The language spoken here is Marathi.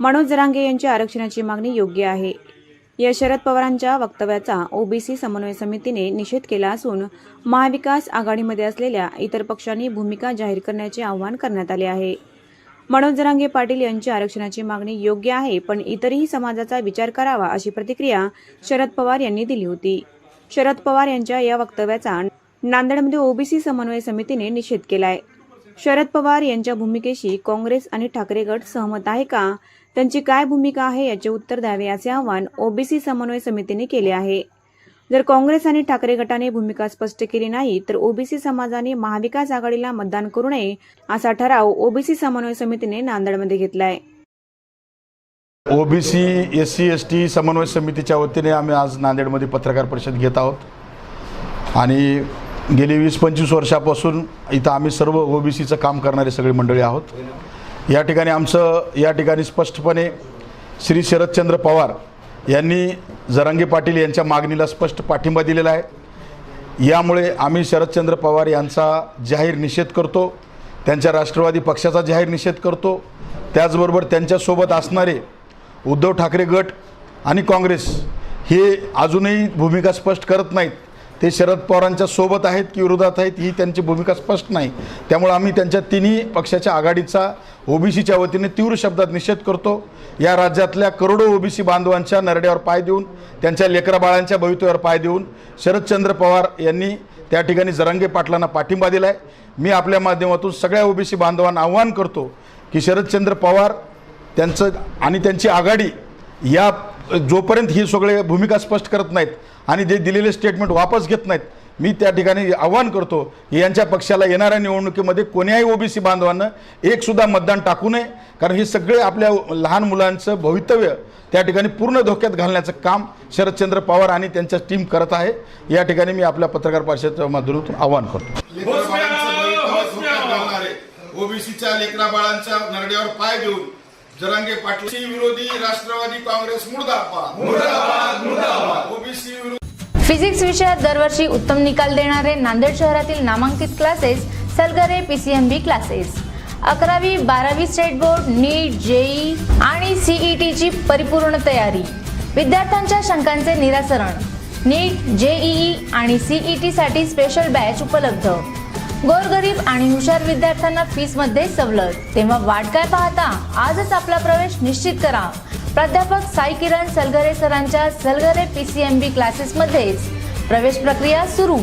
मनोज जरांगे यांच्या आरक्षणाची मागणी योग्य आहे. या शरद पवारांच्या वक्तव्याचा ओबीसी समन्वय समितीने निषेध केला असून महाविकास आघाडीमध्ये असलेल्या इतर पक्षांनी भूमिका जाहीर करण्याचे आवाहन करण्यात आले आहे. मनोज जरांगे पाटील यांची आरक्षणाची मागणी योग्य आहे पण इतरही समाजाचा विचार करावा अशी प्रतिक्रिया शरद पवार यांनी दिली होती. शरद पवार यांच्या या वक्तव्याचा नांदेडमध्ये ओबीसी समन्वय समितीने निषेध केलाय. शरद पवार यांच्या भूमिकेशी काँग्रेस आणि ठाकरे गट सहमत आहे का? त्यांची काय भूमिका आहे याचे उत्तर द्यावे असे आवाहन ओबीसी समन्वय समितीने केले आहे. जर काँग्रेस आणि ठाकरे गटाने भूमिका स्पष्ट केली नाही तर ओबीसी समाजाने महाविकास आघाडीला मतदान करू नये असा ठराव ओबीसी समन्वय समितीने नांदेडमध्ये घेतलाय. OBC S C S T समन्वय समितीच्या वतीने आम्ही आज नांदेडमध्ये पत्रकार परिषद घेत आहोत. आणि गेली वीस पंचवीस वर्षापासून इथं आम्ही सर्व ओबीसीचं काम करणारे सगळे मंडळी आहोत. या ठिकाणी आमचं या ठिकाणी स्पष्टपणे श्री शरदचंद्र पवार यांनी जरांगे पाटील यांच्या मागणीला स्पष्ट पाठिंबा दिलेला आहे. यामुळे आम्ही शरदचंद्र पवार यांचा जाहीर निषेध करतो त्यांच्या राष्ट्रवादी पक्षाचा जाहीर निषेध करतो. त्याचबरोबर त्यांच्यासोबत असणारे उद्धव ठाकरे गट आणि काँग्रेस हे अजूनही भूमिका स्पष्ट करत नाहीत. ते शरद पवारांच्या सोबत आहेत की विरोधात आहेत ही त्यांची भूमिका स्पष्ट नाही. त्यामुळे आम्ही त्यांच्या तिन्ही पक्षाच्या आघाडीचा ओबीसीच्या वतीने तीव्र शब्दात निषेध करतो. या राज्यातल्या करोडो ओबीसी बांधवांच्या नरड्यावर पाय देऊन त्यांच्या लेकराबाळांच्या भवितव्यावर पाय देऊन शरदचंद्र पवार यांनी त्या ठिकाणी जरांगे पाटलांना पाठिंबा दिला आहे मी आपल्या माध्यमातून सगळ्या ओबीसी बांधवांना आव्हान करतो की शरदचंद्र पवार त्यांचं आणि त्यांची आघाडी या जोपर्यंत ही सगळे भूमिका स्पष्ट करत नाहीत आणि जे दिलेले स्टेटमेंट वापस घेत नाहीत मी त्या ठिकाणी आव्हान करतो की यांच्या पक्षाला येणाऱ्या निवडणुकीमध्ये कोण्याही ओबीसी बांधवांना एकसुद्धा मतदान टाकू नये कारण हे सगळे आपल्या लहान मुलांचं भवितव्य त्या ठिकाणी पूर्ण धोक्यात घालण्याचं काम शरदचंद्र पवार आणि त्यांच्या टीम करत आहे या ठिकाणी मी आपल्या पत्रकार परिषदेच्या माध्यमातून आव्हान करतो ओबीसीच्या लेकरा बाळांच्या नरड्यावर पाय घेऊन जरांगे पाटील. विरोधी राष्ट्रवादी काँग्रेस मुर्दाबाद. मुर्दाबाद मुर्दाबाद. ओबीसी विरोधी. फिजिक्स विषयात दरवर्षी उत्तम निकाल देणारे नांदेड शहरातील नामांकित क्लासेस सलगरे पीसीएमबी क्लासेस अकरावी बारावी स्टेट बोर्ड नीट जेई आणि सीईटीची परिपूर्ण तयारी. विद्यार्थ्यांच्या शंकांचे निराकरण नीट जेईई आणि सीईटी साठी स्पेशल बॅच उपलब्ध. गोरगरीब आणि हुशार विद्यार्थ्यांना फीसमध्ये सवलत. तेव्हा वाट काय पाहता? आजच आपला प्रवेश निश्चित करा. प्राध्यापक साई किरण सलगरे सरांच्या सलगरे पीसीएमबी क्लासेसमध्येच प्रवेश प्रक्रिया सुरू.